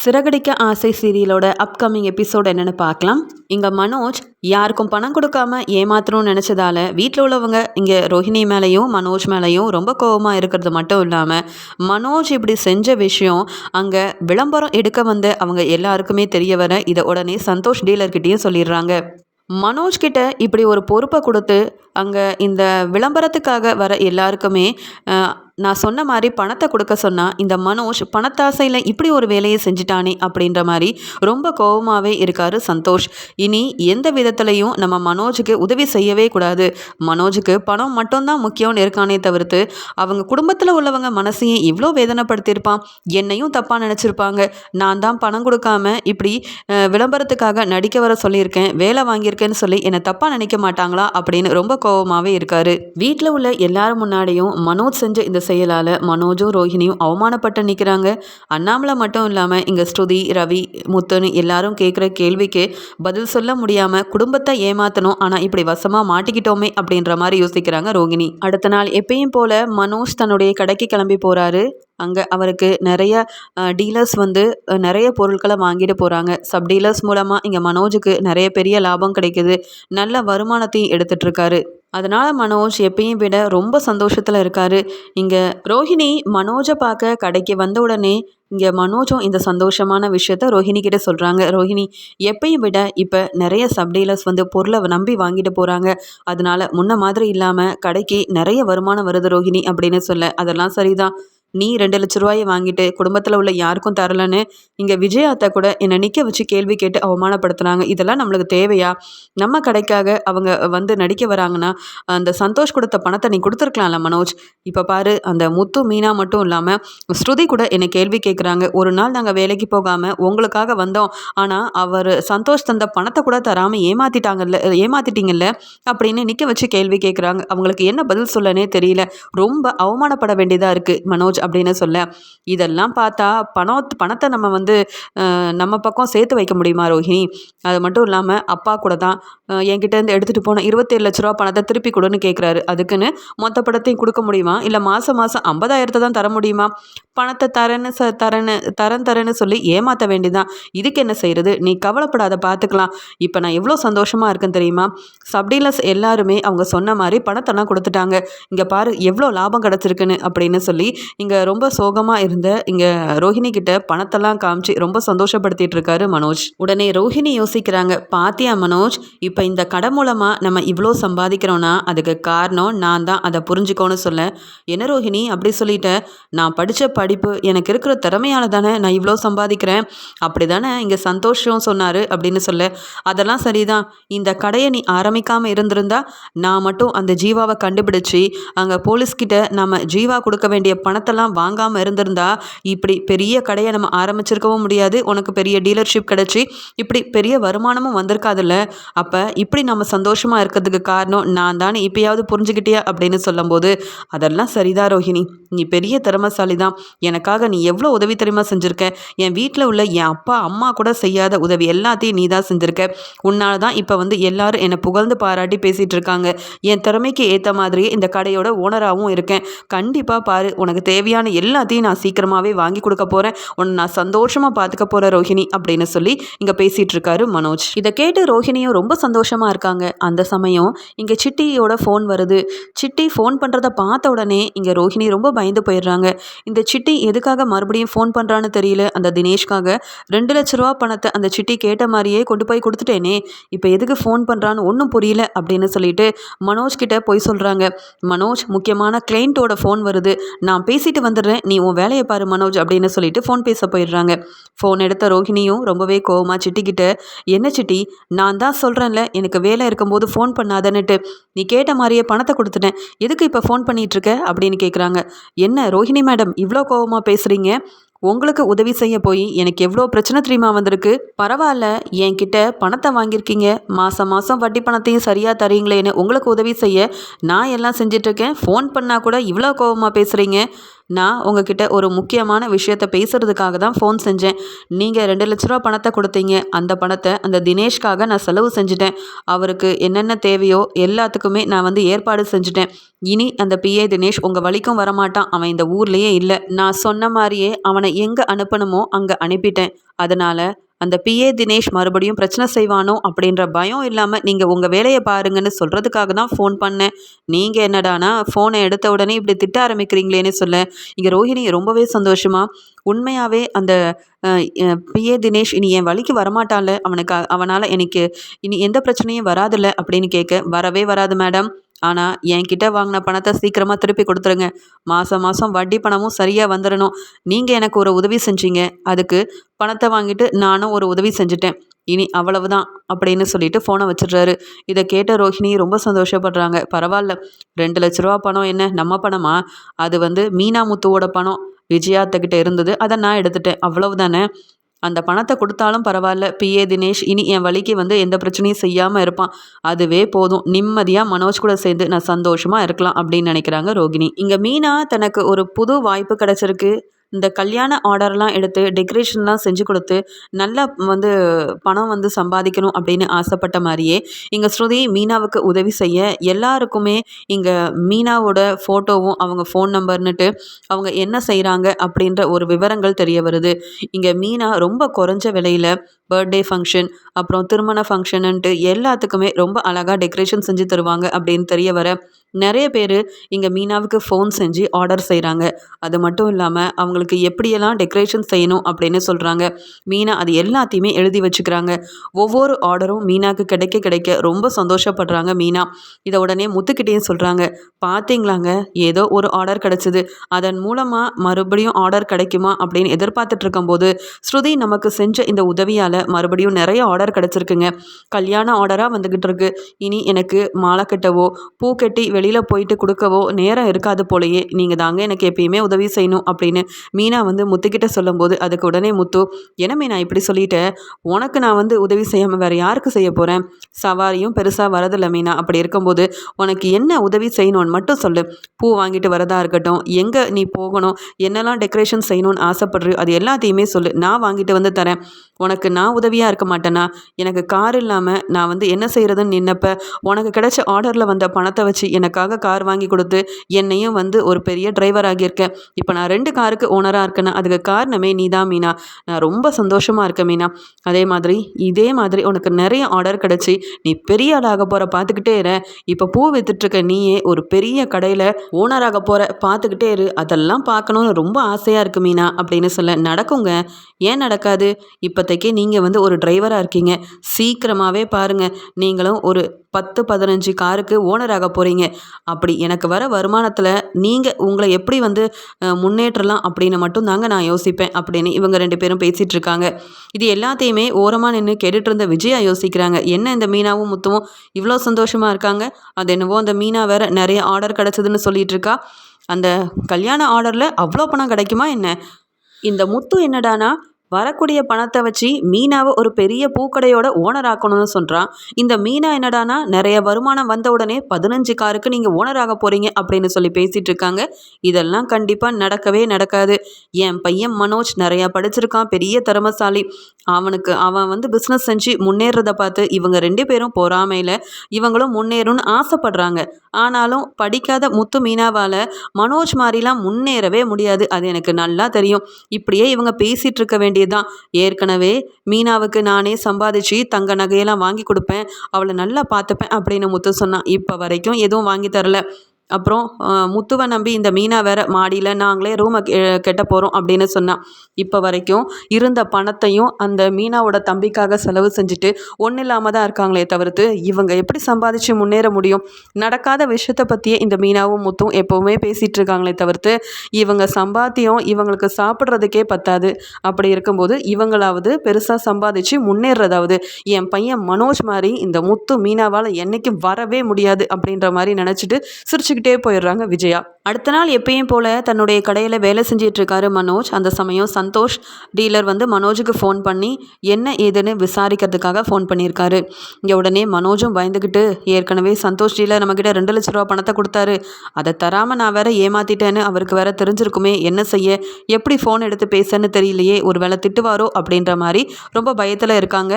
சிறகடிக்க ஆசை சீரியலோட upcoming episode என்னென்னு பார்க்கலாம். இங்கே மனோஜ் யாருக்கும் பணம் கொடுக்காம ஏமாத்தணும்னு நினச்சதால வீட்டில் உள்ளவங்க இங்கே ரோஹிணி மேலேயும் மனோஜ் மேலேயும் ரொம்ப கோபமாக இருக்கிறது மட்டும் இல்லாமல் மனோஜ் இப்படி செஞ்ச விஷயம் அங்கே விளம்பரம் எடுக்க வந்து அவங்க எல்லாருக்குமே தெரிய வர இதை உடனே சந்தோஷ் டீலர்கிட்டையும் சொல்லிடுறாங்க. மனோஜ் கிட்ட இப்படி ஒரு பொறுப்பை கொடுத்து அங்கே இந்த விளம்பரத்துக்காக வர எல்லாருக்குமே நான் சொன்ன மாதிரி பணத்தை கொடுக்க சொன்னால் இந்த மனோஜ் பணத்தாசையில் இப்படி ஒரு வேலையை செஞ்சிட்டானே அப்படின்ற மாதிரி ரொம்ப கோபமாகவே இருக்கார் சந்தோஷ். இனி எந்த விதத்துலையும் நம்ம மனோஜுக்கு உதவி செய்யவே கூடாது. மனோஜுக்கு பணம் மட்டும்தான் முக்கியம்னு இருக்கானே தவிர்த்து அவங்க குடும்பத்தில் உள்ளவங்க மனசையும் இவ்வளோ வேதனைப்படுத்தியிருப்பான். என்னையும் தப்பாக நினச்சிருப்பாங்க. நான் தான் பணம் கொடுக்காம இப்படி விளம்பரத்துக்காக நடிக்க வர சொல்லியிருக்கேன் வேலை வாங்கியிருக்கேன்னு சொல்லி என்னை தப்பாக நினைக்க மாட்டாங்களா அப்படின்னு ரொம்ப கோபமாகவே இருக்காரு. வீட்டில் உள்ள எல்லாரும் முன்னாடியும் மனோஜ் செஞ்ச இந்த செயலால் மனோஜும் ரோஹிணியும் அவமானப்பட்டு நிற்கிறாங்க அண்ணாமலை மட்டும் இல்லாமல் இங்கே ஸ்ருதி ரவி முத்துன்னு எல்லாரும் கேட்குற கேள்விக்கு பதில் சொல்ல முடியாமல் குடும்பத்தை ஏமாற்றணும் ஆனால் இப்படி வசமாக மாட்டிக்கிட்டோமே அப்படின்ற மாதிரி யோசிக்கிறாங்க ரோகிணி அடுத்த நாள் எப்பயும் போல் மனோஜ் தன்னுடைய கடைக்கு கிளம்பி போகிறாரு அங்கே அவருக்கு நிறைய டீலர்ஸ் வந்து நிறைய பொருட்களை வாங்கிட்டு போகிறாங்க சப் டீலர்ஸ் மூலமாக இங்கே மனோஜுக்கு நிறைய பெரிய லாபம் கிடைக்குது. நல்ல வருமானத்தையும் எடுத்துகிட்ருக்காரு அதனால் மனோஜ் எப்பயும் விட ரொம்ப சந்தோஷத்தில் இருக்கார். இங்கே ரோஹிணி மனோஜை பார்க்க கடைக்கு வந்த உடனே இங்கே மனோஜும் இந்த சந்தோஷமான விஷயத்த ரோஹிணி கிட்ட சொல்கிறாங்க ரோஹிணி எப்பயும் விட இப்போ நிறைய சப்டீலர்ஸ் வந்து பொருளை நம்பி வாங்கிட்டு போகிறாங்க அதனால முன்ன மாதிரி இல்லாமல் கடைக்கு நிறைய வருமானம் வருது ரோஹிணி அப்படின்னு சொல்ல அதெல்லாம் சரிதான். நீ ரெண்டு லட்ச ரூபாயை வாங்கிட்டு குடும்பத்தில் உள்ள யாருக்கும் தரலன்னு இங்கே விஜயாத்தா கூட என்னை நிற்க வச்சு கேள்வி கேட்டு அவமானப்படுத்துனாங்க. இதெல்லாம் நம்மளுக்கு தேவையா? நம்ம கடைக்காக அவங்க வந்து நடிக்க வராங்கன்னா அந்த சந்தோஷ் கொடுத்த பணத்தை நீ கொடுத்துருக்கலாம்ல மனோஜ்? இப்போ பாரு அந்த முத்து மீனா மட்டும் இல்லாமல் ஸ்ருதி கூட என்னை கேள்வி கேட்குறாங்க ஒரு நாள் நாங்கள் வேலைக்கு போகாமல் உங்களுக்காக வந்தோம். ஆனால் அவர் சந்தோஷ் தந்த பணத்தை கூட தராமல் ஏமாத்திட்டாங்கல்ல ஏமாத்திட்டீங்கல்ல அப்படின்னு நிற்க வச்சு கேள்வி கேட்குறாங்க அவங்களுக்கு என்ன பதில் சொல்லனே தெரியல. ரொம்ப அவமானப்பட வேண்டியதாக இருக்குது மனோஜ். அப்படின்னு சொல்ல. இதெல்லாம் பார்த்தா பணம் பணத்தை நம்ம வந்து நம்ம பக்கம் சேர்த்து வைக்க முடியுமா ரோஹிணி? அது மட்டும் இல்லாமல் அப்பா கூட தான் என்கிட்டேருந்து எடுத்துகிட்டு போன இருபத்தேழு லட்ச ரூபா பணத்தை திருப்பி கொடுன்னு கேட்குறாரு அதுக்குன்னு மொத்த படத்தையும் கொடுக்க முடியுமா? இல்லை மாதம் மாதம் ஐம்பதாயிரத்தை தான் தர முடியுமா? பணத்தை தரேன்னு ச தரேன்னு தரேன் தரேன்னு சொல்லி ஏமாற்ற வேண்டியதான் இதுக்கு என்ன செய்கிறது நீ கவலைப்படாத பார்த்துக்கலாம் இப்போ நான் எவ்வளோ சந்தோஷமாக இருக்குன்னு தெரியுமா? சப்டீலர்ஸ் எல்லாருமே அவங்க சொன்ன மாதிரி பணத்தெல்லாம் கொடுத்துட்டாங்க. இங்கே பாரு எவ்வளோ லாபம் கிடச்சிருக்குன்னு அப்படின்னு சொல்லி இங்கே ரொம்ப சோகமாக இருந்த இங்கே ரோஹிணி கிட்ட பணத்தெல்லாம் காமிச்சு ரொம்ப சந்தோஷப்படுத்திட்டு இருக்காரு மனோஜ். உடனே ரோஹிணி யோசிக்கிறாங்க பாத்தியா மனோஜ் இப்போ இந்த கடை மூலமாக நம்ம இவ்வளோ சம்பாதிக்கிறோன்னா அதுக்கு காரணம் நான் தான் அதை புரிஞ்சுக்கோன்னு சொல்ல. என்ன ரோஹிணி அப்படி சொல்லிட்டேன் நான் படித்த படிப்பு எனக்கு இருக்கிற திறமையால தானே நான் இவ்வளோ சம்பாதிக்கிறேன். அப்படி தானே இங்கே சந்தோஷம் சொன்னார் அப்படின்னு சொல்ல. அதெல்லாம் சரிதான். இந்த கடையை நீ ஆரம்பிக்காமல் இருந்திருந்தா நான் மட்டும் அந்த ஜீவாவை கண்டுபிடிச்சி அங்கே போலீஸ்கிட்ட நம்ம ஜீவா கொடுக்க வேண்டிய பணத்தெல்லாம் வாங்காமல் இருந்திருந்தா இப்படி பெரிய கடையை நம்ம ஆரம்பிச்சிருக்கவும் முடியாது. உனக்கு பெரிய டீலர்ஷிப் கிடச்சி இப்படி பெரிய வருமானமும் வந்திருக்காதுல்ல. அப்போ இப்படி நம்ம சந்தோஷமாக இருக்கிறதுக்கு காரணம் நான் தானே இப்போயாவது புரிஞ்சுக்கிட்டியா அப்படின்னு சொல்லும்போது அதெல்லாம் சரிதான் ரோஹிணி. நீ பெரிய திறமசாலி தான். எனக்காக நீ எவ்வளோ உதவி தெரியுமா செஞ்சுருக்க? என் வீட்டில் உள்ள என் அப்பா அம்மா கூட செய்யாத உதவி எல்லாத்தையும் நீ தான் செஞ்சுருக்க. உன்னால் தான் இப்போ வந்து எல்லாரும் என்னை புகழ்ந்து பாராட்டி பேசிகிட்டு இருக்காங்க. என் திறமைக்கு ஏற்ற மாதிரியே இந்த கடையோட ஓனராகவும் இருக்கேன். கண்டிப்பாக பாரு உனக்கு தேவையான எல்லாத்தையும் நான் சீக்கிரமாகவே வாங்கி கொடுக்க போகிறேன் உன்னை நான் சந்தோஷமாக பார்த்துக்க போகிறேன் ரோஹிணி அப்படின்னு சொல்லி இங்கே பேசிகிட்டு இருக்காரு மனோஜ். இதை கேட்டு ரோஹிணியும் ரொம்ப சந்தோஷமாக இருக்காங்க. அந்த சமயம் இங்கே சிட்டியோட ஃபோன் வருது. சிட்டி ஃபோன் பண்ணுறத பார்த்த உடனே இங்கே ரோஹிணி ரொம்ப பயந்து போயிடுறாங்க. இந்த சிட்டி எதுக்காக மறுபடியும் ஃபோன் பண்ணுறான்னு தெரியல. அந்த தினேஷ்காக ரெண்டு லட்ச ரூபா பணத்தை அந்த சிட்டி கேட்ட மாதிரியே கொண்டு போய் கொடுத்துட்டேனே. இப்போ எதுக்கு ஃபோன் பண்ணுறான்னு ஒன்றும் புரியல அப்படின்னு சொல்லிட்டு மனோஜ் கிட்ட போய் சொல்கிறாங்க மனோஜ் முக்கியமான கிளைண்ட்டோட ஃபோன் வருது. நான் பேசிட்டு வந்துடுறேன். நீ உன் வேலையை பாரு மனோஜ் அப்படின்னு சொல்லிட்டு ஃபோன் பேச போயிடுறாங்க. ஃபோன் எடுத்த ரோஹிணியும் ரொம்பவே கோவமாக சிட்டிக்கிட்ட என்ன சிட்டி? நான் தான் சொல்கிறேன்ல எனக்கு வேலை இருக்கும்போது ஃபோன் பண்ணாதன்னுட்டு. நீ கேட்ட மாதிரியே பணத்தை கொடுத்துட்டேன். எதுக்கு இப்போ ஃபோன் பண்ணிகிட்ருக்க அப்படின்னு கேட்குறாங்க என்ன ரோஹிணி மேடம் இவ்வளோ கோவமாக பேசுகிறீங்க உங்களுக்கு உதவி செய்ய போய் எனக்கு எவ்வளோ பிரச்சனை தெரியுமா வந்திருக்கு? பரவாயில்ல என்கிட்ட பணத்தை வாங்கியிருக்கீங்க. மாதம் மாதம் வட்டி பணத்தையும் சரியாக தரீங்களேன்னு உங்களுக்கு உதவி செய்ய நான் எல்லாம் செஞ்சிட்ருக்கேன் ஃபோன் பண்ணால் கூட இவ்வளோ கோபமாக பேசுகிறீங்க நான் உங்ககிட்ட ஒரு முக்கியமான விஷயத்த பேசுகிறதுக்காக தான் ஃபோன் செஞ்சேன். நீங்கள் ரெண்டு லட்ச ரூபா பணத்தை கொடுத்தீங்க. அந்த பணத்தை அந்த தினேஷ்காக நான் செலவு செஞ்சுட்டேன். அவருக்கு என்னென்ன தேவையோ எல்லாத்துக்குமே நான் வந்து ஏற்பாடு செஞ்சுட்டேன். இனி அந்த பிஏ தினேஷ் உங்கள் வழிக்கும் வரமாட்டான். அவன் இந்த ஊர்லேயே இல்லை. நான் சொன்ன மாதிரியே அவனை எங்கே அனுப்பணுமோ அங்கே அனுப்பிட்டேன். அதனால் அந்த பிஏ தினேஷ் மறுபடியும் பிரச்சனை செய்வானோ அப்படின்ற பயம் இல்லாமல் நீங்கள் உங்கள் வேலையை பாருங்கன்னு சொல்கிறதுக்காக தான் ஃபோன் பண்ணேன். நீங்கள் என்னடானா ஃபோனை எடுத்த உடனே இப்படி திட்ட ஆரம்பிக்கிறீங்களேன்னு சொல்ல. இங்கே ரோஹிணி ரொம்பவே சந்தோஷமா உண்மையாகவே அந்த பிஏ தினேஷ் இனி என் வழிக்கு வரமாட்டான்ல. அவனுக்கு அவனால் எனக்கு இனி எந்த பிரச்சனையும் வராதுல்ல அப்படின்னு கேட்க வரவே வராது மேடம் ஆனால் என்கிட்ட வாங்கின பணத்தை சீக்கிரமாக திருப்பி கொடுத்துருங்க. மாதம் மாதம் வட்டி பணமும் சரியாக வந்துடணும் நீங்கள் எனக்கு ஒரு உதவி செஞ்சீங்க. அதுக்கு பணத்தை வாங்கிட்டு நானும் ஒரு உதவி செஞ்சுட்டேன். இனி அவ்வளவுதான் அப்படின்னு சொல்லிட்டு ஃபோனை வச்சிடுறாரு. இதை கேட்ட ரோஹிணி ரொம்ப சந்தோஷப்படுறாங்க. பரவாயில்ல. ரெண்டு லட்ச ரூபா பணம் என்ன? நம்ம பணமா? அது வந்து மீனா முத்துவோட பணம். விஜயாத்தக்கிட்ட இருந்தது. அதை நான் எடுத்துட்டேன். அவ்வளவுதானே? அந்த பணத்தை கொடுத்தாலும் பரவாயில்ல. பிஏ தினேஷ் இனி என் வழிக்கு வந்து எந்த பிரச்சனையும் செய்யாமல் இருப்பான். அதுவே போதும். நிம்மதியாக மனோஜ் கூட சேர்ந்து நான் சந்தோஷமாக இருக்கலாம் அப்படின்னு நினைக்கிறாங்க ரோகிணி. இங்கே மீனா தனக்கு ஒரு புது வாய்ப்பு கிடச்சிருக்கு. இந்த கல்யாண ஆர்டர்லாம் எடுத்து டெக்கரேஷன்லாம் செஞ்சு கொடுத்து நல்லா வந்து பணம் வந்து சம்பாதிக்கணும் அப்படின்னு ஆசைப்பட்ட மாதிரியே இங்கே ஸ்ருதி மீனாவுக்கு உதவி செய்ய எல்லாருக்குமே இங்கே மீனாவோட ஃபோட்டோவும் அவங்க ஃபோன் நம்பர்னுட்டு அவங்க என்ன செய்கிறாங்க அப்படின்ற ஒரு விவரங்கள் தெரிய வருது. இங்கே மீனா ரொம்ப குறைஞ்ச விலையில் பர்த்டே ஃபங்க்ஷன் அப்புறம் திருமண ஃபங்க்ஷனுன்ட்டு எல்லாத்துக்குமே ரொம்ப அழகாக டெக்கரேஷன் செஞ்சு தருவாங்க அப்படின்னு தெரிய வர நிறைய பேர் இங்கே மீனாவுக்கு ஃபோன் செஞ்சு ஆர்டர் செய்கிறாங்க அது மட்டும் இல்லாமல் அவங்களுக்கு எப்படியெல்லாம் டெக்கரேஷன் செய்யணும் அப்படின்னு சொல்கிறாங்க மீனா அது எல்லாத்தையுமே எழுதி வச்சுக்கிறாங்க. ஒவ்வொரு ஆர்டரும் மீனாவுக்கு கிடைக்க கிடைக்க ரொம்ப சந்தோஷப்படுறாங்க மீனா. இதை உடனே முத்துக்கிட்டேயும் சொல்கிறாங்க பார்த்தீங்களாங்க ஏதோ ஒரு ஆர்டர் கிடச்சிது. அதன் மூலமாக மறுபடியும் ஆர்டர் கிடைக்குமா? அப்படின்னு எதிர்பார்த்துட்டு இருக்கும்போது ஸ்ருதி நமக்கு செஞ்ச இந்த உதவியால் மறுபடியும் நிறைய ஆர்டர் கிடச்சிருக்குங்க. கல்யாண ஆர்டராக வந்துக்கிட்டு இருக்கு. இனி எனக்கு மாலை கட்டவோ பூ கட்டி வெளியில் போயிட்டு கொடுக்கவோ நேரம் இருக்காது போலயே. நீங்கள் தாங்க எனக்கு எப்பயுமே உதவி செய்யணும் அப்படின்னு மீனா வந்து முத்துக்கிட்ட சொல்லும்போது அதுக்கு உடனே முத்து என்ன மீனா இப்படி சொல்லிட்டேன் உனக்கு நான் வந்து உதவி செய்யாமல் வேறு யாருக்கு செய்ய போகிறேன் சவாரியும் பெருசாக வரதில்லை மீனா. அப்படி இருக்கும்போது உனக்கு என்ன உதவி செய்யணும்னு மட்டும் சொல்லு. பூ வாங்கிட்டு வரதா இருக்கட்டும் எங்கே நீ போகணும் என்னெல்லாம் டெக்கரேஷன் செய்யணும்னு ஆசைப்படுறியோ அது எல்லாத்தையுமே சொல்லு. நான் வாங்கிட்டு வந்து தரேன். உனக்கு நான் உதவியாக இருக்க மாட்டேனா? எனக்கு கார் இல்லாமல் நான் வந்து என்ன செய்கிறதுன்னு நின்னப்ப உனக்கு கிடைச்ச ஆர்டரில் வந்த பணத்தை வச்சு எனக்காக கார் வாங்கி கொடுத்து என்னையும் வந்து ஒரு பெரிய டிரைவர் ஆகியிருக்கேன் இப்போ நான் ரெண்டு காருக்கு ஓனராக இருக்கேன்னா அதுக்கு காரணமே நீ தான் மீனா. நான் ரொம்ப சந்தோஷமாக இருக்கேன் மீனா. அதே மாதிரி இதே மாதிரி உனக்கு நிறைய ஆர்டர் கிடச்சி நீ பெரிய ஆளாக போகிற பார்த்துக்கிட்டே இரு. இப்போ பூ வித்துட்ருக்க நீயே ஒரு பெரிய கடையில் ஓனராக போகிற பார்த்துக்கிட்டே இரு. அதெல்லாம் பார்க்கணுன்னு ரொம்ப ஆசையாக இருக்கு மீனா அப்படின்னு சொல்ல நடக்குங்க. ஏன் நடக்காது? இப்போதைக்கு நீங்கள் வந்து ஒரு டிரைவராக இருக்கீங்க. சீக்கிரமாகவே பாருங்கள் நீங்களும் ஒரு பத்து பதினஞ்சு காருக்கு ஓனராக போகிறீங்க அப்படி எனக்கு வர வருமானத்தில் நீங்கள் உங்களை எப்படி வந்து முன்னேற்றலாம் அப்படின்னு மட்டும் தாங்க நான் யோசிப்பேன் அப்படின்னு இவங்க ரெண்டு பேரும் பேசிகிட்டு இருக்காங்க இது எல்லாத்தையுமே ஓரமாக நின்று கேட்டுட்டு இருந்த விஜயா யோசிக்கிறாங்க. என்ன இந்த மீனாவும் முத்துவும் இவ்வளோ சந்தோஷமாக இருக்காங்க? அது என்னவோ அந்த மீனா வேற நிறைய ஆர்டர் கிடச்சதுன்னு சொல்லிட்டு இருக்கா அந்த கல்யாண ஆர்டரில் அவ்வளோ பணம் கிடைக்குமா என்ன? இந்த முத்து என்னடானா வரக்கூடிய பணத்தை வச்சு மீனாவை ஒரு பெரிய பூக்கடையோட ஓனர் ஆக்கணும்னு சொல்கிறான் இந்த மீனா என்னடானா நிறைய வருமானம் வந்த உடனே பதினஞ்சு காருக்கு நீங்கள் ஓனர் ஆக போகிறீங்க அப்படின்னு சொல்லி பேசிகிட்டு இருக்காங்க. இதெல்லாம் கண்டிப்பாக நடக்கவே நடக்காது. என் பையன் மனோஜ் நிறையா படிச்சிருக்கான் பெரிய திறமசாலி. அவனுக்கு அவன் வந்து பிஸ்னஸ் செஞ்சு முன்னேறத பார்த்து இவங்க ரெண்டு பேரும் பொறாமையில் இவங்களும் முன்னேறும்னு ஆசைப்படுறாங்க. ஆனாலும் படிக்காத முத்து மீனாவால் மனோஜ் மாதிரிலாம் முன்னேறவே முடியாது. அது எனக்கு நல்லா தெரியும். இப்படியே இவங்க பேசிகிட்டு இருக்க வேண்டிய வேண்டியதுதான் ஏற்கனவே மீனாவுக்கு நானே சம்பாதிச்சு தங்க நகையெல்லாம் வாங்கி கொடுப்பேன். அவளை நல்லா பார்த்துப்பேன் அப்படின்னு முத்து சொன்னான். இப்போ வரைக்கும் எதுவும் வாங்கி தரல. அப்புறம் முத்துவை நம்பி இந்த மீனா வேற மாடியில் நாங்களே ரூமை கெட்ட போகிறோம் அப்படின்னு சொன்னான் இப்போ வரைக்கும் இருந்த பணத்தையும் அந்த மீனாவோட தம்பிக்காக செலவு செஞ்சுட்டு ஒன்றும் இல்லாமல் தான் இருக்காங்களே தவிர்த்து இவங்க எப்படி சம்பாதிச்சு முன்னேற முடியும்? நடக்காத விஷயத்தை பற்றியே இந்த மீனாவும் முத்தும் எப்போவுமே பேசிகிட்டு இருக்காங்களே தவிர்த்து இவங்க சம்பாத்தியம் இவங்களுக்கு சாப்பிட்றதுக்கே பத்தாது. அப்படி இருக்கும்போது இவங்களாவது பெருசாக சம்பாதிச்சு முன்னேறதாவது. என் பையன் மனோஜ் மாதிரி இந்த முத்து மீனாவால் என்றைக்கும் வரவே முடியாது அப்படின்ற மாதிரி நினச்சிட்டு சிரிச்சுக்கிட்டு சொல்லிக்கிட்டே போயிடுறாங்க விஜயா. அடுத்த நாள் எப்பயும் போல் தன்னுடைய கடையில் வேலை செஞ்சிட்டு இருக்காரு மனோஜ். அந்த சமயம் சந்தோஷ் டீலர் வந்து மனோஜுக்கு ஃபோன் பண்ணி என்ன ஏதுன்னு விசாரிக்கிறதுக்காக ஃபோன் பண்ணியிருக்காரு. இங்கே உடனே மனோஜும் பயந்துக்கிட்டு ஏற்கனவே சந்தோஷ் டீலர் நம்மக்கிட்ட ரெண்டு லட்ச ரூபா பணத்தை கொடுத்தாரு. அதை தராமல் நான் வேற ஏமாத்திட்டேன்னு அவருக்கு வேற தெரிஞ்சிருக்குமே என்ன செய்ய? எப்படி ஃபோன் எடுத்து பேசன்னு தெரியலையே ஒரு வேளை திட்டுவாரோ? அப்படின்ற மாதிரி ரொம்ப பயத்தில் இருக்காங்க.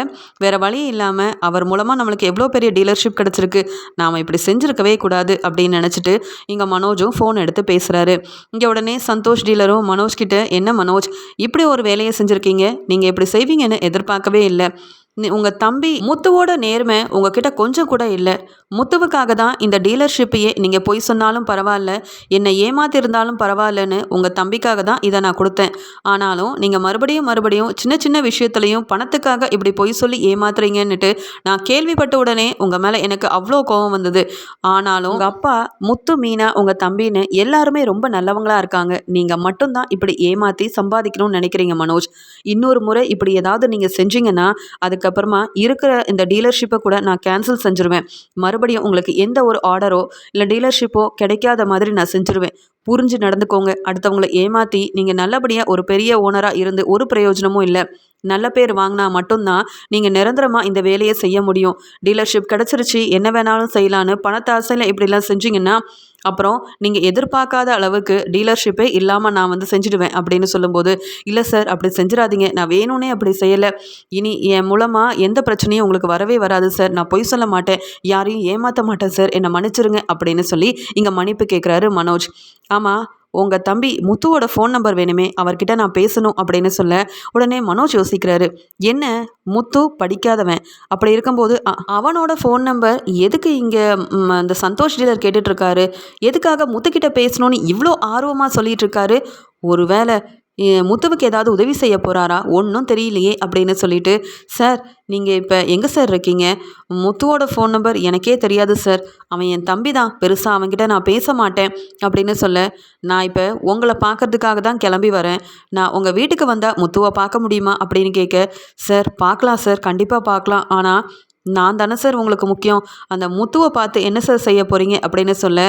வேற வழி இல்லாமல் அவர் மூலமாக நம்மளுக்கு எவ்வளோ பெரிய டீலர்ஷிப் கிடச்சிருக்கு. நாம் இப்படி செஞ்சுருக்கவே கூடாது அப்படின்னு நினச்சிட்டு இங்கே மனோஜும் ஃபோன் ஃபோன் எடுத்து பேசுகிறாரு இங்கே உடனே சந்தோஷ் டீலரும் மனோஜ் கிட்ட என்ன மனோஜ் இப்படி ஒரு வேலையை செஞ்சுருக்கீங்க? நீங்கள் இப்படி செய்வீங்கன்னு எதிர்பார்க்கவே இல்லை. உங்கள் தம்பி முத்துவோட நேர்மை உங்ககிட்ட கொஞ்சம் கூட இல்லை. முத்துவுக்காக தான் இந்த டீலர்ஷிப்பையே நீங்கள் பொய் சொன்னாலும் பரவாயில்ல என்னை ஏமாத்திருந்தாலும் பரவாயில்லன்னு உங்கள் தம்பிக்காக தான் இதை நான் கொடுத்தேன். ஆனாலும் நீங்கள் மறுபடியும் மறுபடியும் சின்ன சின்ன விஷயத்துலையும் பணத்துக்காக இப்படி பொய் சொல்லி ஏமாத்துறீங்கன்னுட்டு நான் கேள்விப்பட்ட உடனே உங்கள் மேலே எனக்கு அவ்வளோ கோபம் வந்தது. ஆனாலும் உங்கள் அப்பா முத்து மீனா உங்கள் தம்பின்னு எல்லாருமே ரொம்ப நல்லவங்களா இருக்காங்க. நீங்கள் மட்டும்தான் இப்படி ஏமாற்றி சம்பாதிக்கணும்னு நினைக்கிறீங்க மனோஜ். இன்னொரு முறை இப்படி ஏதாவது நீங்கள் செஞ்சீங்கன்னா அதுக்கு அதுக்கப்புறமா இருக்கிற இந்த டீலர்ஷிப்பை கூட நான் கேன்சல் செஞ்சுருவேன். மறுபடியும் உங்களுக்கு எந்த ஒரு ஆர்டரோ இல்லை டீலர்ஷிப்போ கிடைக்காத மாதிரி நான் செஞ்சுருவேன். புரிஞ்சு நடந்துக்கோங்க. அடுத்தவங்களை ஏமாற்றி நீங்கள் நல்லபடியாக ஒரு பெரிய ஓனராக இருந்து ஒரு பிரயோஜனமும் இல்லை. நல்ல பேர் வாங்கினா மட்டும்தான் நீங்கள் நிரந்தரமாக இந்த வேலையை செய்ய முடியும். டீலர்ஷிப் கிடச்சிருச்சு என்ன வேணாலும் செய்யலான்னு பணத்தாசையில் இப்படிலாம் செஞ்சிங்கன்னா அப்புறம் நீங்கள் எதிர்பார்க்காத அளவுக்கு டீலர்ஷிப்பே இல்லாமல் நான் வந்து செஞ்சுடுவேன் அப்படின்னு சொல்லும்போது இல்லை சார் அப்படி செஞ்சிடாதீங்க. நான் வேணும்னே அப்படி செய்யலை. இனி என் மூலமாக எந்த பிரச்சனையும் உங்களுக்கு வரவே வராது சார் நான் பொய் சொல்ல மாட்டேன். யாரையும் ஏமாற்ற மாட்டேன் சார் என்னை மன்னிச்சிருங்க. அப்படின்னு சொல்லி இங்கே மன்னிப்பு கேட்குறாரு மனோஜ். ஆமாம் உங்கள் தம்பி முத்துவோட ஃபோன் நம்பர் வேணுமே அவர்கிட்ட நான் பேசணும் அப்படின்னு சொல்ல உடனே மனோஜ் யோசிக்கிறாரு. என்ன? முத்து படிக்காதவன். அப்படி இருக்கும்போது அவனோட ஃபோன் நம்பர் எதுக்கு இங்கே அந்த சந்தோஷ் டீலர் கேட்டுட்ருக்காரு எதுக்காக முத்துக்கிட்ட பேசணும்னு இவ்வளோ ஆர்வமாக சொல்லிகிட்டு இருக்காரு? ஒருவேளை முத்துவுக்கு ஏதாவது உதவி செய்ய போகிறாரா ஒன்றும் தெரியலையே அப்படின்னு சொல்லிட்டு சார் நீங்கள் இப்போ எங்கே சார் இருக்கீங்க? முத்துவோட ஃபோன் நம்பர் எனக்கே தெரியாது சார். அவன் என் தம்பி தான். பெருசாக அவன்கிட்ட நான் பேச மாட்டேன் அப்படின்னு சொல்ல நான் இப்போ உங்களை பார்க்கறதுக்காக தான் கிளம்பி வரேன். நான் உங்கள் வீட்டுக்கு வந்தால் முத்துவை பார்க்க முடியுமா? அப்படின்னு கேட்க சார் பார்க்கலாம் சார். கண்டிப்பாக பார்க்கலாம். ஆனால் நான் தானே சார் உங்களுக்கு முக்கியம். அந்த முத்துவை பார்த்து என்ன சார் செய்ய போகிறீங்க அப்படின்னு சொல்ல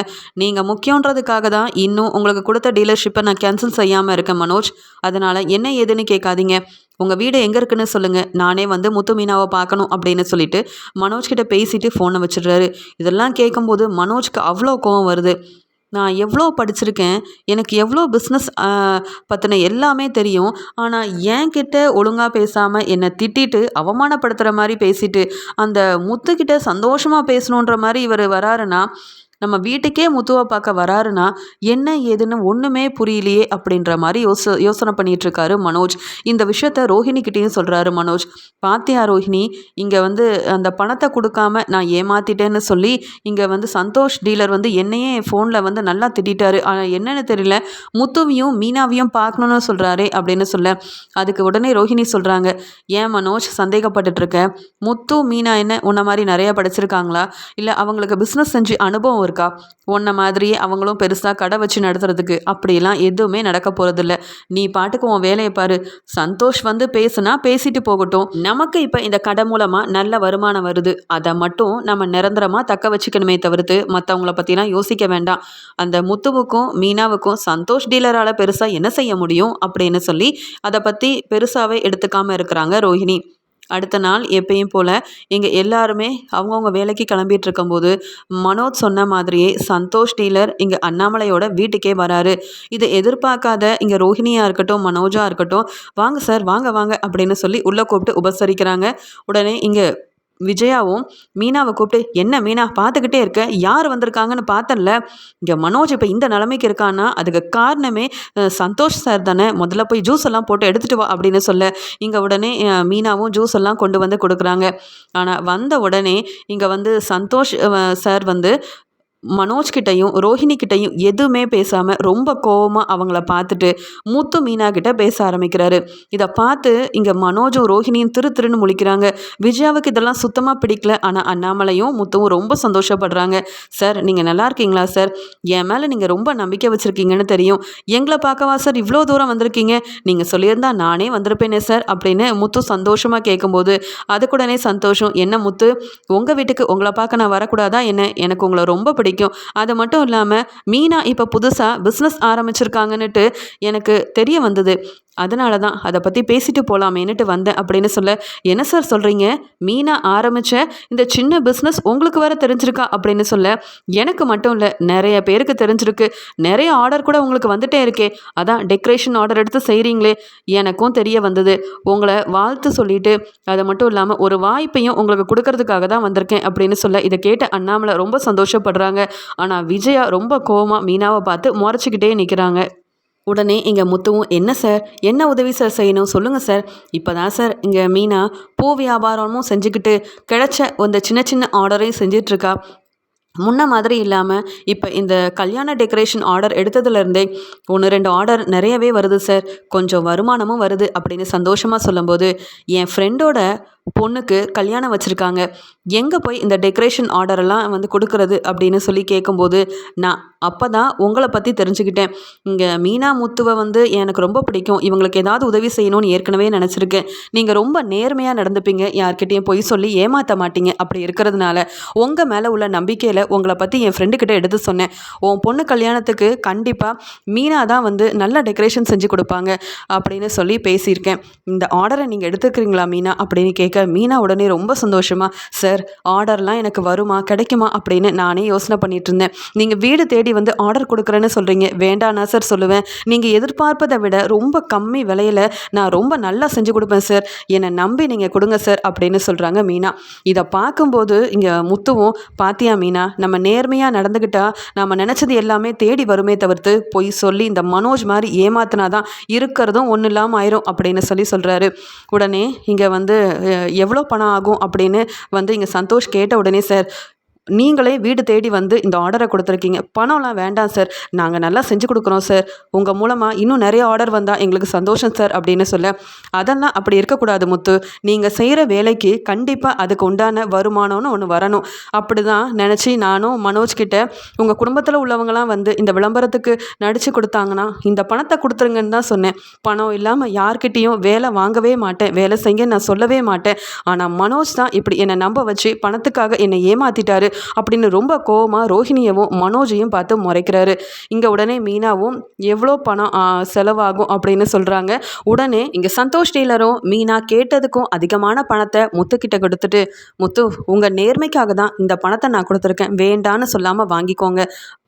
நீங்கள் முக்கியன்றதுக்காக தான் இன்னும் உங்களுக்கு கொடுத்த டீலர்ஷிப்பை நான் கேன்சல் செய்யாமல் இருக்கேன் மனோஜ். அதனால் என்ன ஏதுன்னு கேட்காதீங்க. உங்கள் வீடு எங்கே இருக்குன்னு சொல்லுங்கள் நானே வந்து முத்து மீனாவை பார்க்கணும் அப்படின்னு சொல்லிட்டு மனோஜ் கிட்ட பேசிட்டு ஃபோனை வச்சிடுறாரு. இதெல்லாம் கேட்கும்போது மனோஜ்க்கு அவ்வளோ கோவம் வருது. நான் எவ்வளோ படிச்சிருக்கேன் எனக்கு எவ்வளோ பிஸ்னஸ் பற்றின எல்லாமே தெரியும். ஆனால் என்கிட்ட ஒழுங்காக பேசாமல் என்னை திட்டிட்டு அவமானப்படுத்துகிற மாதிரி பேசிட்டு அந்த முத்துக்கிட்ட சந்தோஷமாக பேசணுன்ற மாதிரி இவர் வராருன்னா நம்ம வீட்டுக்கே முத்துவை பார்க்க வராருன்னா என்ன ஏதுன்னு ஒன்றுமே புரியலையே அப்படின்ற மாதிரி யோச யோசனை பண்ணிட்டு இருக்காரு மனோஜ். இந்த விஷயத்த ரோஹிணிக்கிட்டேயும் சொல்கிறாரு மனோஜ். பாத்தியா ரோஹிணி இங்கே வந்து அந்த பணத்தை கொடுக்காம நான் ஏமாத்திட்டேன்னு சொல்லி இங்கே வந்து சந்தோஷ் டீலர் வந்து என்னையே ஃபோனில் வந்து நல்லா திட்டாரு ஆனால் என்னென்னு தெரியல. முத்துவையும் மீனாவையும் பார்க்கணுன்னு சொல்கிறாரே அப்படின்னு சொல்ல அதுக்கு உடனே ரோஹிணி சொல்கிறாங்க ஏன் மனோஜ் சந்தேகப்பட்டுட்ருக்க முத்து மீனா என்ன உன்ன மாதிரி நிறைய படிச்சிருக்காங்களா? இல்லை அவங்களுக்கு பிஸ்னஸ் செஞ்சு அனுபவம் இருக்கா? உன்ன மாதிரியே அவங்களும் பெருசாக கடை வச்சு நடத்துறதுக்கு அப்படிலாம் எதுவுமே நடக்க போகிறதில்ல நீ பாட்டுக்கு உன் வேலையை பாரு. சந்தோஷ் வந்து பேசுனா பேசிட்டு போகட்டும். நமக்கு இப்போ இந்த கடை மூலமாக நல்ல வருமானம் வருது. அதை மட்டும் நம்ம நிரந்தரமாக தக்க வச்சுக்கணுமே தவிர்த்து மற்றவங்கள பற்றிலாம் யோசிக்க வேண்டாம். அந்த முத்துவுக்கும் மீனாவுக்கும் சந்தோஷ் டீலரால் பெருசாக என்ன செய்ய முடியும் அப்படின்னு சொல்லி அதை பற்றி பெருசாகவே எடுத்துக்காமல் இருக்கிறாங்க ரோஹிணி. அடுத்த நாள் எப்பயும் போல் இங்கே எல்லாருமே அவங்கவுங்க வேலைக்கு கிளம்பிட்டு இருக்கும்போது மனோஜ் சொன்ன மாதிரியே சந்தோஷ் டீலர் இங்கே அண்ணாமலையோட வீட்டுக்கே வராரு. இதை எதிர்பார்க்காத இங்கே ரோஹிணியாக இருக்கட்டும் மனோஜாக இருக்கட்டும் வாங்க சார் வாங்க வாங்க அப்படின்னு சொல்லி உள்ளே கூப்பிட்டு உபசரிக்கிறாங்க. உடனே இங்கே விஜயாவும் மீனாவை கூப்பிட்டு என்ன மீனா பார்த்துக்கிட்டே இருக்க? யார் வந்திருக்காங்கன்னு பார்த்தல இங்கே மனோஜ் இப்போ இந்த நிலைமைக்கு இருக்கான்னா அதுக்கு காரணமே சந்தோஷ் சார் தானே. முதல்ல போய் ஜூஸ் எல்லாம் போட்டு எடுத்துகிட்டு வா அப்படின்னு சொல்ல இங்கே உடனே மீனாவும் ஜூஸ் எல்லாம் கொண்டு வந்து கொடுக்குறாங்க. ஆனால் வந்த உடனே இங்கே வந்து சந்தோஷ் சார் வந்து மனோஜ் கிட்டையும் ரோஹிணி கிட்டையும் எதுவுமே பேசாமல் ரொம்ப கோவமாக அவங்கள பார்த்துட்டு முத்து மீனா கிட்ட பேச ஆரம்பிக்கிறாரு. இதை பார்த்து இங்கே மனோஜும் ரோஹிணியும் திரு திருன்னு முழிக்கிறாங்க. விஜயாவுக்கு இதெல்லாம் சுத்தமாக பிடிக்கல. ஆனால் அண்ணாமலையும் முத்துவும் ரொம்ப சந்தோஷப்படுறாங்க. சார் நீங்கள் நல்லா இருக்கீங்களா சார்? என் மேலே நீங்கள் ரொம்ப நம்பிக்கை வச்சுருக்கீங்கன்னு தெரியும். எங்களை பார்க்கவா சார்? இவ்வளோ தூரம் வந்திருக்கீங்க. நீங்கள் சொல்லியிருந்தா நானே வந்திருப்பேனே சார்? அப்படின்னு முத்து சந்தோஷமாக கேட்கும்போது அதுக்குடனே சந்தோஷம். என்ன முத்து? உங்கள் வீட்டுக்கு உங்களை பார்க்க நான் வரக்கூடாதா? என்ன? எனக்கு உங்களை ரொம்ப பிடிக்கும். பிடிக்கும். அது மட்டும் இல்லாமல் மீனா இப்போ புதுசாக பிஸ்னஸ் ஆரம்பிச்சிருக்காங்கன்னுட்டு எனக்கு தெரிய வந்தது. அதனால தான் அதை பற்றி பேசிட்டு போகலாமேன்னுட்டு வந்தேன் அப்படின்னு சொல்ல என்ன சார் சொல்கிறீங்க மீனா ஆரம்பித்த இந்த சின்ன பிஸ்னஸ் உங்களுக்கு வேற தெரிஞ்சிருக்கா? அப்படின்னு சொல்ல எனக்கு மட்டும் இல்லை நிறைய பேருக்கு தெரிஞ்சிருக்கு. நிறைய ஆர்டர் கூட உங்களுக்கு வந்துட்டே இருக்கே. அதான் டெக்கரேஷன் ஆர்டர் எடுத்து செய்கிறீங்களே எனக்கும் தெரிய வந்தது. உங்களை வாழ்த்து சொல்லிட்டு அது மட்டும் இல்லாமல் ஒரு வாய்ப்பையும் உங்களுக்கு கொடுக்கறதுக்காக தான் வந்திருக்கேன் அப்படின்னு சொல்ல இதை கேட்ட அண்ணாமலை ரொம்ப சந்தோஷப்படுறாங்க. ஆனால் விஜயா ரொம்ப கோவமாக மீனாவை பார்த்து முறைச்சிக்கிட்டே நிற்கிறாங்க உடனே இங்கே முத்துவும் என்ன சார்? என்ன உதவி சார் செய்யணும்? சொல்லுங்கள் சார். இப்போ தான் சார் இங்கே மீனா பூ வியாபாரமும் செஞ்சுக்கிட்டு கிடச்ச அந்த சின்ன சின்ன ஆர்டரையும் செஞ்சிட்ருக்கா. முன்ன மாதிரி இல்லாமல் இப்போ இந்த கல்யாண டெக்கரேஷன் ஆர்டர் எடுத்ததுலேருந்தே ஒன்று ரெண்டு ஆர்டர் நிறையவே வருது சார். கொஞ்சம் வருமானமும் வருது அப்படின்னு சந்தோஷமாக சொல்லும்போது என் ஃப்ரெண்டோட பொண்ணுக்கு கல்யாணம் வச்சுருக்காங்க. எங்கே போய் இந்த டெக்கரேஷன் ஆர்டரெல்லாம் வந்து கொடுக்குறது அப்படின்னு சொல்லி கேட்கும்போது நான் அப்போ தான் உங்களை பற்றி தெரிஞ்சுக்கிட்டேன். இங்கே மீனா முத்துவை வந்து எனக்கு ரொம்ப பிடிக்கும். இவங்களுக்கு ஏதாவது உதவி செய்யணும்னு ஏற்கனவே நினச்சிருக்கேன் நீங்கள் ரொம்ப நேர்மையாக நடந்துப்பீங்க. யார்கிட்டையும் பொய் சொல்லி ஏமாற்ற மாட்டீங்க. அப்படி இருக்கிறதுனால உங்கள் மேலே உள்ள நம்பிக்கையில் உங்களை பற்றி என் ஃப்ரெண்டுக்கிட்ட எடுத்து சொன்னேன். உன் பொண்ணு கல்யாணத்துக்கு கண்டிப்பாக மீனா தான் வந்து நல்ல டெக்கரேஷன் செஞ்சு கொடுப்பாங்க அப்படின்னு சொல்லி பேசியிருக்கேன். இந்த ஆர்டரை நீங்கள் எடுத்துக்கிறீங்களா மீனா அப்படின்னு கேட்க மீனா உடனே ரொம்ப சந்தோஷமா சார் ஆர்டர்லாம் எனக்கு வருமா கிடைக்குமா? அப்படின்னு நானே யோசனை பண்ணிட்டு இருந்தேன். நீங்கள் வீடு தேடி வந்து ஆர்டர் கொடுக்குறேன்னு சொல்கிறீங்க வேண்டானா சார் சொல்லுவேன். நீங்கள் எதிர்பார்ப்பதை விட ரொம்ப கம்மி விலையில் நான் ரொம்ப நல்லா செஞ்சு கொடுப்பேன் சார். என்னை நம்பி நீங்கள் கொடுங்க சார் அப்படின்னு சொல்கிறாங்க மீனா. இதை பார்க்கும்போது இங்கே முத்துவும் பாத்தியா மீனா நம்ம நேர்மையாக நடந்துக்கிட்டால் நம்ம நினச்சது எல்லாமே தேடி வருமே தவிர்த்து பொய் சொல்லி இந்த மனோஜ் மாதிரி ஏமாத்தினா தான் இருக்கிறதும் ஒன்றும் இல்லாமல் ஆயிரும் அப்படின்னு சொல்லி சொல்கிறாரு உடனே இங்கே வந்து எவ்வளோ பணம் ஆகும் அப்படின்னு வந்து இங்கே சந்தோஷ் கேட்ட உடனே சார் நீங்களே வீடு தேடி வந்து இந்த ஆர்டரை கொடுத்துருக்கீங்க. பணம்லாம் வேண்டாம் சார் நாங்கள் நல்லா செஞ்சு கொடுக்குறோம் சார் உங்கள் மூலமாக இன்னும் நிறைய ஆர்டர் வந்தால் எங்களுக்கு சந்தோஷம் சார் அப்படின்னு சொல்ல. அதெல்லாம் அப்படி இருக்கக்கூடாது முத்து. நீங்கள் செய்கிற வேலைக்கு கண்டிப்பாக அதுக்கு உண்டான வருமானம்னு ஒன்று வரணும். அப்படி தான் நினச்சி நானும் மனோஜ் கிட்ட உங்கள் குடும்பத்தில் உள்ளவங்களாம் வந்து இந்த விளம்பரத்துக்கு நடித்து கொடுத்தாங்கன்னா இந்த பணத்தை கொடுத்துருங்கன்னு தான் சொன்னேன். பணம் இல்லாமல் யார்கிட்டேயும் வேலை வாங்கவே மாட்டேன். வேலை செய்ய நான் சொல்லவே மாட்டேன். ஆனால் மனோஜ் தான் இப்படி என்னை நம்ப வச்சு பணத்துக்காக என்னை ஏமாற்றிட்டாரு அப்படின்னு ரொம்ப கோவமாக ரோஹிணியவும் மனோஜையும் பார்த்து முறைக்கிறாரு. இங்கே உடனே மீனாவும் எவ்வளோ பணம் செலவாகும்? அப்படின்னு சொல்கிறாங்க உடனே இங்கே சந்தோஷ் டீலரும் மீனா கேட்டதுக்கும் அதிகமான பணத்தை முத்துக்கிட்ட கொடுத்துட்டு முத்து உங்கள் நேர்மைக்காக தான் இந்த பணத்தை நான் கொடுத்துருக்கேன். வேண்டான்னு சொல்லாமல் வாங்கிக்கோங்க.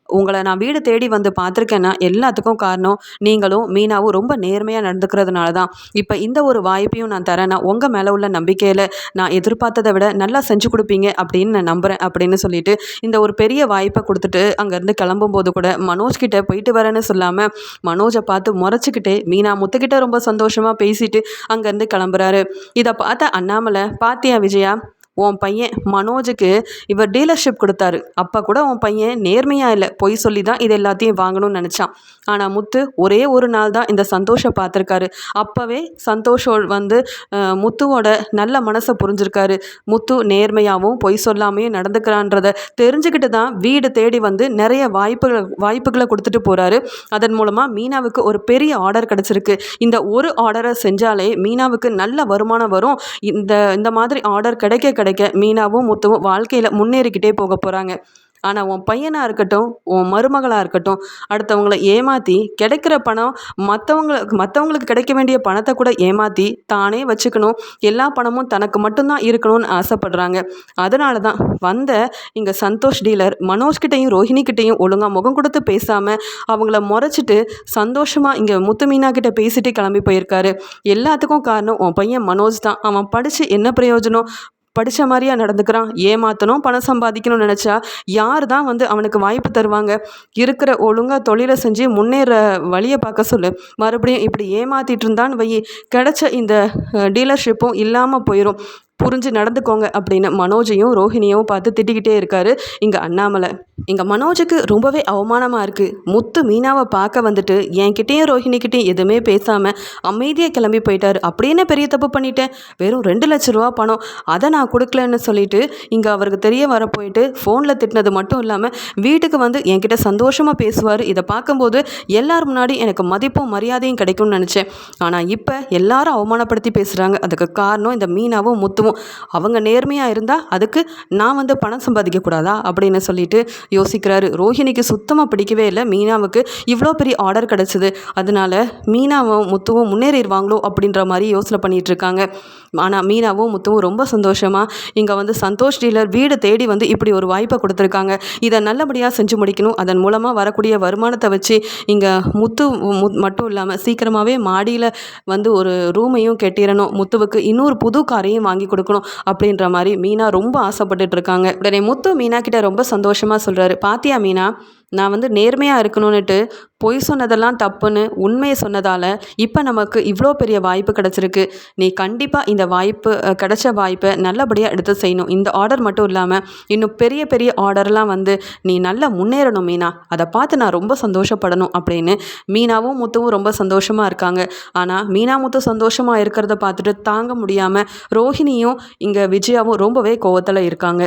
உங்களை நான் வீடு தேடி வந்து பார்த்துருக்கேன்னா எல்லாத்துக்கும் காரணம் நீங்களும் மீனாவும் ரொம்ப நேர்மையாக நடந்துக்கிறதுனால தான் இப்போ இந்த ஒரு வாய்ப்பையும் நான் தரேன்னா உங்கள் மேலே உள்ள நம்பிக்கையில் நான் எதிர்பார்த்ததை விட நல்லா செஞ்சு கொடுப்பீங்க அப்படின்னு நான் நம்புகிறேன் அப்படின்னு சொல்லிட்டு இந்த ஒரு பெரிய வாய்ப்பை கொடுத்துட்டு அங்கேருந்து கிளம்பும்போது கூட மனோஜ் கிட்டே போயிட்டு வரேன்னு சொல்லாமல் மனோஜை பார்த்து முறைச்சிக்கிட்டே மீனா முத்துக்கிட்ட ரொம்ப சந்தோஷமாக பேசிட்டு அங்கேருந்து கிளம்புறாரு. இதை பார்த்த அண்ணாமலை பாத்தியா விஜயா உன் பையன் மனோஜுக்கு இவர் டீலர்ஷிப் கொடுத்தாரு. அப்போ கூட உன் பையன் நேர்மையாக இல்லை. பொய் சொல்லி தான் இது எல்லாத்தையும் வாங்கணும்னு நினச்சான். ஆனால் முத்து ஒரே ஒரு நாள் தான் இந்த சந்தோஷம் பார்த்துருக்காரு. அப்போவே சந்தோஷோ வந்து முத்துவோட நல்ல மனசை புரிஞ்சிருக்காரு. முத்து நேர்மையாகவும் பொய் சொல்லாமையும் நடந்துக்கிறான்றத தெரிஞ்சுக்கிட்டு தான் வீடு தேடி வந்து நிறைய வாய்ப்புகளை வாய்ப்புகளை கொடுத்துட்டு போகிறாரு அதன் மூலமாக மீனாவுக்கு ஒரு பெரிய ஆர்டர் கிடச்சிருக்கு. இந்த ஒரு ஆர்டரை செஞ்சாலே மீனாவுக்கு நல்ல வருமானம் வரும். இந்த இந்த மாதிரி ஆர்டர் கிடைக்க கிடைக்க மீனாவும் முத்துவும் வாழ்க்கையில் முன்னேறிக்கிட்டே போக போகிறாங்க ஆனால் உன் பையனாக இருக்கட்டும் உன் மருமகளாக இருக்கட்டும் அடுத்தவங்கள ஏமாற்றி கிடைக்கிற பணம் மற்றவங்களுக்கு மற்றவங்களுக்கு கிடைக்க வேண்டிய பணத்தை கூட ஏமாற்றி தானே வச்சுக்கணும். எல்லா பணமும் தனக்கு மட்டும்தான் இருக்கணும்னு ஆசைப்படுறாங்க. அதனால தான் வந்த இங்கே சந்தோஷ் டீலர் மனோஜ்கிட்டையும் ரோஹிணிக்கிட்டையும் ஒழுங்காக முகம் கொடுத்து பேசாமல் அவங்கள முறைச்சிட்டு சந்தோஷமாக இங்கே முத்து மீனா கிட்ட பேசிட்டு கிளம்பி போயிருக்காரு. எல்லாத்துக்கும் காரணம் உன் பையன் மனோஜ் தான். அவன் படித்து என்ன பிரயோஜனம்? படித்த மாதிரியா நடந்துக்கிறான்? ஏமாற்றணும் பணம் சம்பாதிக்கணும்னு நினச்சா யார் தான் வந்து அவனுக்கு வாய்ப்பு தருவாங்க? இருக்கிற ஒழுங்காக தொழிலை செஞ்சு முன்னேற வழியை பார்க்க சொல்லு. மறுபடியும் இப்படி ஏமாற்றிட்டு இருந்தான்னு வை. கிடைச்ச இந்த டீலர்ஷிப்பும் இல்லாமல் போயிடும் புரிஞ்சு நடந்துக்கோங்க அப்படின்னு மனோஜையும் ரோஹிணியும் பார்த்து திட்டிக்கிட்டே இருக்காரு இங்கே அண்ணாமலை. இங்கே மனோஜுக்கு ரொம்பவே அவமானமாக இருக்குது முத்து மீனாவை பார்க்க வந்துட்டு என்கிட்டயும் ரோஹிணிக்கிட்டையும் எதுவுமே பேசாமல் அமைதியாக கிளம்பி போயிட்டார். அப்படின்னு பெரிய தப்பு பண்ணிட்டேன்? வெறும் ரெண்டு லட்ச ரூபா பணம். அதை நான் கொடுக்கலன்னு சொல்லிட்டு இங்கே அவருக்கு தெரிய வர போயிட்டு ஃபோனில் திட்டினது மட்டும் இல்லாமல் வீட்டுக்கு வந்து என்கிட்ட சந்தோஷமாக பேசுவார். இதை பார்க்கும்போது எல்லார் முன்னாடி எனக்கு மதிப்பும் மரியாதையும் கிடைக்கும்னு நினச்சேன். ஆனால் இப்போ எல்லாரும் அவமானப்படுத்தி பேசுகிறாங்க அதுக்கு காரணம் இந்த மீனாவும் முத்துவும். அவங்க நேர்மையாக இருந்தால் அதுக்கு நான் வந்து பணம் சம்பாதிக்கக்கூடாதா? அப்படின்னு சொல்லிட்டு யோசிக்கிறாரு. ரோஹிணிக்கு சுத்தமாக பிடிக்கவே இல்லை. மீனாவுக்கு இவ்வளோ பெரிய ஆர்டர் கிடச்சிது. அதனால மீனாவும் முத்துவும் முன்னேறிடுவாங்களோ அப்படின்ற மாதிரி யோசனை பண்ணிட்டு இருக்காங்க. ஆனால் மீனாவும் முத்துவும் ரொம்ப சந்தோஷமாக இங்கே வந்து சந்தோஷ் டீலர் வீடு தேடி வந்து இப்படி ஒரு வாய்ப்பை கொடுத்துருக்காங்க. இதை நல்லபடியாக செஞ்சு முடிக்கணும். அதன் மூலமாக வரக்கூடிய வருமானத்தை வச்சு இங்கே முத்து மட்டும் இல்லாமல் சீக்கிரமாகவே மாடியில் வந்து ஒரு ரூமையும் கட்டிடணும். முத்துவுக்கு இன்னொரு புது காரையும் வாங்கி கொடுக்கணும் அப்படின்ற மாதிரி மீனா ரொம்ப ஆசைப்பட்டுட்டு இருக்காங்க. உடனே முத்து மீனா கிட்ட ரொம்ப சந்தோஷமாக சொல்கிறாரு பாத்தியா மீனா நான் வந்து நேர்மையாக இருக்கணும்னுட்டு பொய் சொன்னதெல்லாம் தப்புன்னு உண்மையை சொன்னதால் இப்போ நமக்கு இவ்வளோ பெரிய வாய்ப்பு கிடச்சிருக்கு. நீ கண்டிப்பாக இந்த வாய்ப்பு கிடைச்ச வாய்ப்பை நல்லபடியாக எடுத்து செய்யணும். இந்த ஆர்டர் மட்டும் இல்லாமல் இன்னும் பெரிய பெரிய ஆர்டர்லாம் வந்து நீ நல்லா முன்னேறணும் மீனா. அதை பார்த்து நான் ரொம்ப சந்தோஷப்படணும் அப்படின்னு மீனாவும் முத்துவும் ரொம்ப சந்தோஷமாக இருக்காங்க. ஆனால் மீனா முத்து சந்தோஷமாக இருக்கிறத பார்த்துட்டு தாங்க முடியாமல் ரோஹிணியும் இங்கே விஜயாவும் ரொம்பவே கோவத்தில் இருக்காங்க.